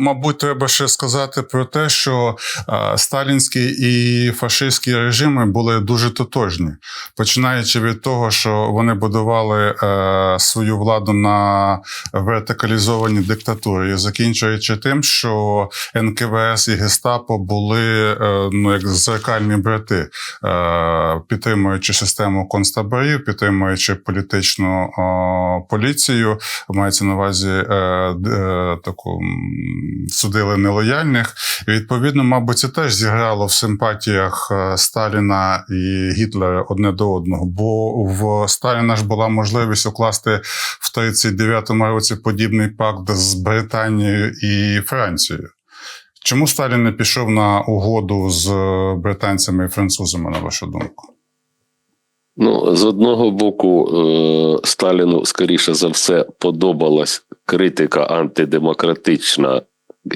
Мабуть, треба ще сказати про те, що е, сталінський і фашистські режими були дуже тотожні, починаючи від того, що вони будували е, свою владу на вертикалізованій диктатурі, закінчуючи тим, що НКВС і Гестапо були е, ну як зеркальні брати, підтримуючи систему концтаборів, підтримуючи політичну поліцію, мається на увазі таку. Судили нелояльних. І відповідно, мабуть, це теж зіграло в симпатіях е, Сталіна і Гітлера одне до одного. Бо в Сталіна ж була можливість укласти в 39-му році подібний пакт з Британією і Францією. Чому Сталін не пішов на угоду з британцями і французами, на вашу думку? Ну, з одного боку, е, Сталіну, скоріше за все, подобалась критика антидемократична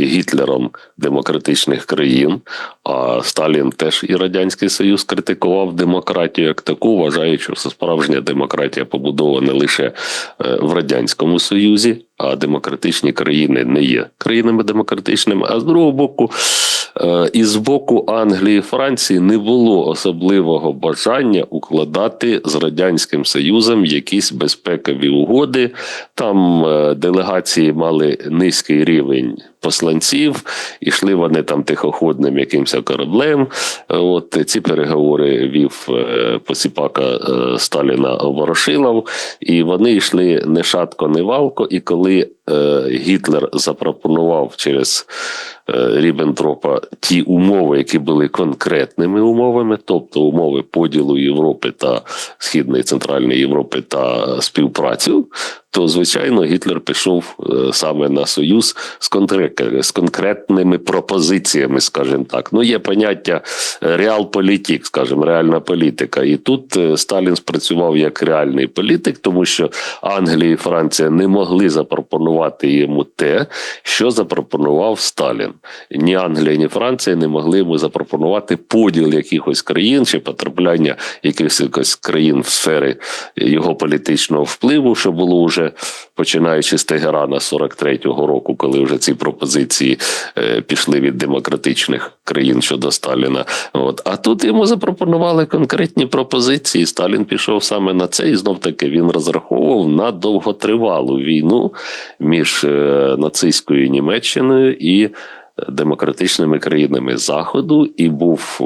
Гітлером демократичних країн. А Сталін теж і Радянський Союз критикував демократію як таку, вважаючи, що справжня демократія побудована лише е, в Радянському Союзі, а демократичні країни не є країнами демократичними. А з другого боку, Е, І з боку Англії і Франції не було особливого бажання укладати з радянським союзом якісь безпекові угоди. Там е, делегації мали низький рівень посланців, і йшли вони там тихоходним якимось кораблем. От ці переговори вів е, посіпака Сталіна Ворошилов, і вони йшли не шатко, не валко. І коли е, Гітлер запропонував через Ріббентропа ті умови, які були конкретними умовами, тобто умови поділу Європи та Східної Центральної Європи та співпрацю, то звичайно Гітлер пішов е, саме на союз з, з конкретними пропозиціями, скажімо так. Ну, є поняття реал-політик, скажімо, реальна політика. І тут е, Сталін спрацював як реальний політик, тому що Англія і Франція не могли запропонувати йому те, що запропонував Сталін. Ні Англія, ні Франція не могли йому запропонувати поділ якихось країн чи потрапляння якихось країн в сфери його політичного впливу, що було вже починаючи з Тегерана 43-го року, коли вже ці пропозиції е, пішли від демократичних країн щодо Сталіна. От а тут йому запропонували конкретні пропозиції. Сталін пішов саме на це, і знов таки він розраховував на довготривалу війну між е, нацистською Німеччиною і демократичними країнами Заходу і був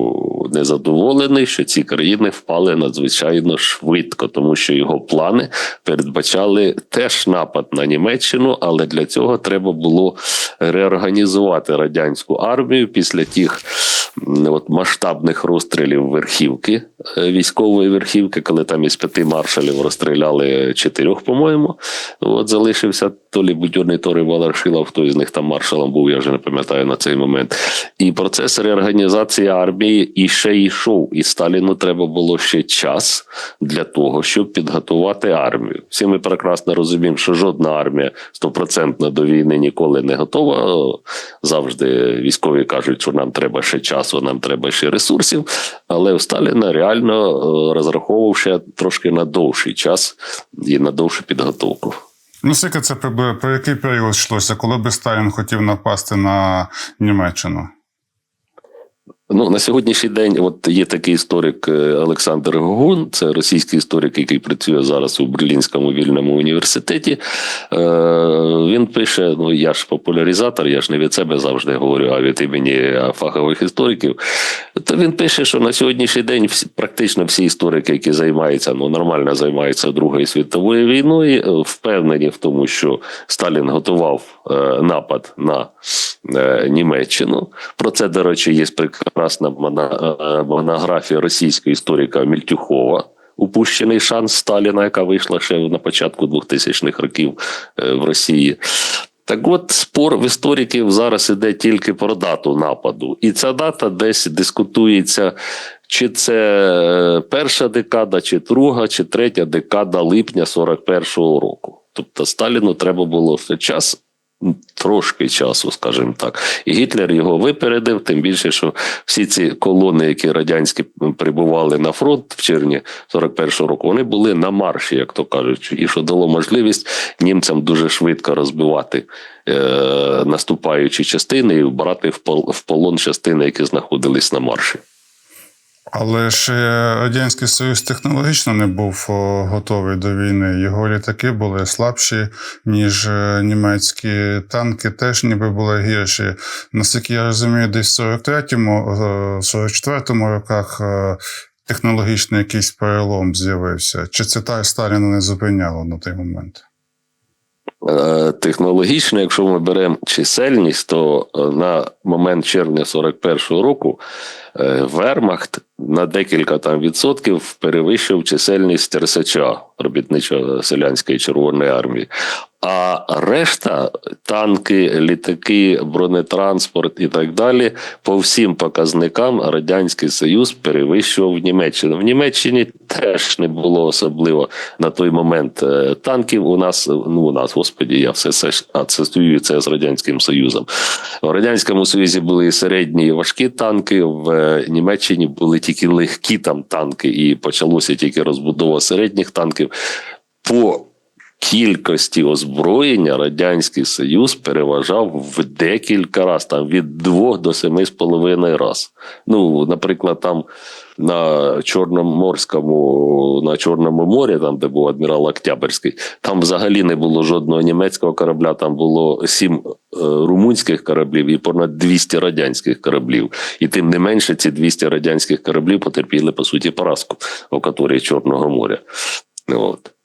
незадоволений, що ці країни впали надзвичайно швидко, тому що його плани передбачали теж напад на Німеччину, але для цього треба було реорганізувати радянську армію після тих от масштабних розстрілів верхівки е, військової верхівки, коли там із п'яти маршалів розстріляли чотирьох, по-моєму. От залишився то лі Будьорний, то лі Валаршилов, хто із них там маршалом був, я вже не пам'ятаю на цей момент. І процес реорганізації армії і ще йшов. І Сталіну треба було ще час для того, щоб підготувати армію. Всі ми прекрасно розуміємо, що жодна армія стопроцентно до війни ніколи не готова. Завжди військові кажуть, що нам треба ще часу, нам треба ще ресурсів. Але у Сталіна реально е, розраховував ще трошки на довший час і на довшу підготовку. Ну, скільки це про який період йшлося, коли би Сталін хотів напасти на Німеччину? Ну на сьогоднішній день, от є такий історик е, Олександр Гогун, це російський історик, який працює зараз у Берлінському вільному університеті. Е, Він пише: ну я ж популяризатор, я ж не від себе завжди говорю, а від імені фахових істориків. То він пише, що на сьогоднішній день всі, практично всі історики, які займаються, ну нормально займаються Другою світовою війною, е, впевнені в тому, що Сталін готував е, напад на е, Німеччину. Про це, до речі, є прекрасна е, монографія російського історика Мільтюхова. Упущений шанс Сталіна, яка вийшла ще на початку 2000-х років е, в Росії. Так от спор в істориків зараз іде тільки про дату нападу. І ця дата десь дискутується, чи це е, перша декада, чи друга, чи третя декада липня 41-го року. Тобто Сталіну треба було ще час Трошки часу, скажімо так, і Гітлер його випередив. Тим більше, що всі ці колони, які радянські прибували на фронт в червні 41-го року, вони були на марші, як то кажуть, і що дало можливість німцям дуже швидко розбивати е, наступаючі частини і брати в пол- в полон частини, які знаходились на марші. Але ж е, Радянський Союз технологічно не був готовий до війни. Його літаки були слабші, ніж е, німецькі танки теж ніби були гірші. Наскільки я розумію, десь в 43-му, е, 44-му роках технологічний якийсь перелом з'явився. Чи це та Сталіна не зупиняло на той момент? Технологічно, якщо ми беремо чисельність, то на момент червня 41-го року Вермахт на декілька там відсотків перевищив чисельність РСЧ робітничо-селянської Червоної армії. А решта танки, літаки, бронетранспорт і так далі, по всім показникам Радянський Союз перевищував Німеччину. В Німеччині теж не було особливо на той момент е, танків. У нас ну у нас, господі, я все це асоціюю це з радянським союзом. В радянському союзі були і середні і важкі танки. В е, Німеччині були тільки легкі там танки, і почалося тільки розбудова середніх танків. По кількості озброєння Радянський Союз переважав в декілька разів, там від двох до семи з половиною раз. Ну, наприклад, там на Чорноморському, на Чорному морі, там, де був адмірал Октябрьський, там взагалі не було жодного німецького корабля, там було сім е, румунських кораблів і понад 200 радянських кораблів. І тим не менше, ці 200 радянських кораблів потерпіли, по суті, поразку в акваторії Чорного моря. От.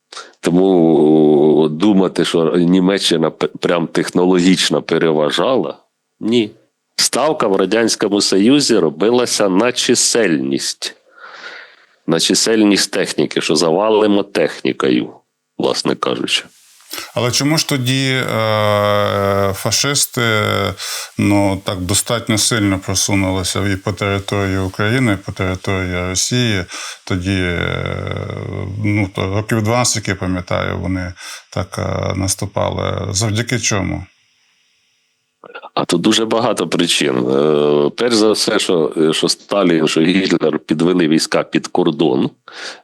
Тому думати, що Німеччина прям технологічно переважала, ні. Ставка в Радянському Союзі робилася на чисельність, на чисельність техніки, що завалимо технікою, власне кажучи. Але чому ж тоді е, фашисти ну, так достатньо сильно просунулися і по території України, і по території Росії? Тоді, е, ну, то років 12, як я пам'ятаю, вони так е, наступали. Завдяки чому? А тут дуже багато причин. Е, Перш за все, що, що Сталін, що Гітлер підвели війська під кордон,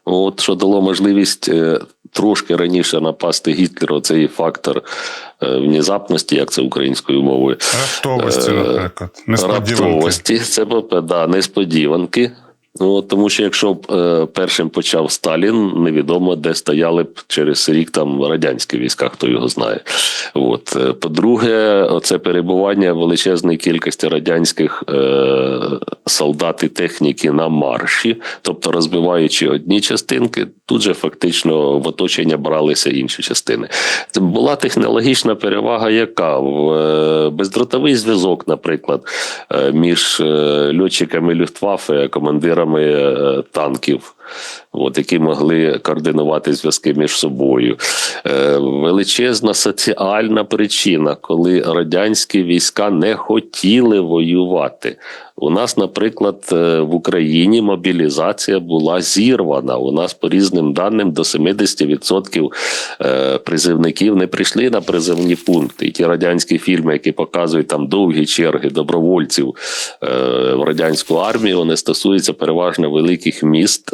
от що дало можливість трошки раніше напасти Гітлеру. Цей фактор е, внезапності, як це українською мовою. Раптовості, Е, наприклад. Несподіванки. Раптовості, це да, несподіванки. Ну, тому що якщо б е, першим почав Сталін, невідомо де стояли б через рік там радянські війська, хто його знає. От. Е, По-друге, оце перебування величезної кількості радянських е, солдат і техніки на марші, тобто розбиваючи одні частинки, тут же фактично в оточення бралися інші частини. Це була технологічна перевага, яка в е, бездротовий зв'язок, наприклад, е, між е, льотчиками Люфтваффе, командирами е, танків. От, які могли координувати зв'язки між собою. Е, величезна соціальна причина, коли радянські війська не хотіли воювати. У нас, наприклад, е, в Україні мобілізація була зірвана. У нас, по різним даним, до 70% е, призивників не прийшли на призивні пункти. І ті радянські фільми, які показують там довгі черги добровольців е, в радянську армію, вони стосуються переважно великих міст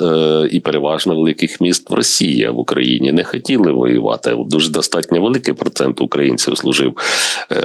і переважно великих міст в Росії, а в Україні не хотіли воювати. Дуже достатньо великий процент українців служив е,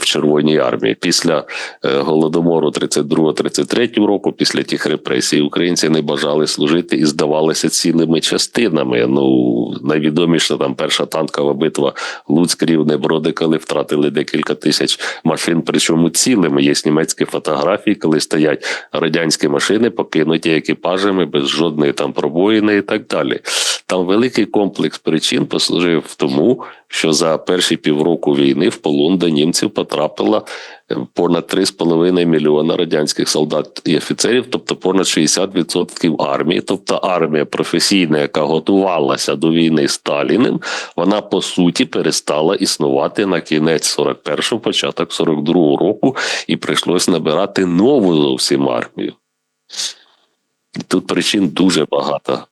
в Червоній армії. Після е, голодомору 32-33 року, після тих репресій, українці не бажали служити і здавалися цілими частинами. Ну найвідоміша там перша танкова битва Луцьк, Рівне, Броди, коли втратили декілька тисяч машин, причому цілими. Є німецькі фотографії, коли стоять радянські машини, покинуті екіпажами без жодної там пробоїни і так далі. Там великий комплекс причин послужив тому, що за перші півроку війни в полон до німців потрапило е, понад 3,5 мільйона радянських солдат і офіцерів, тобто понад 60% армії. Тобто армія професійна, яка готувалася до війни з Сталіним, вона по суті перестала існувати на кінець 41-го, початок 42-го року, і прийшлось набирати нову зовсім армію. Тут причин дуже багато.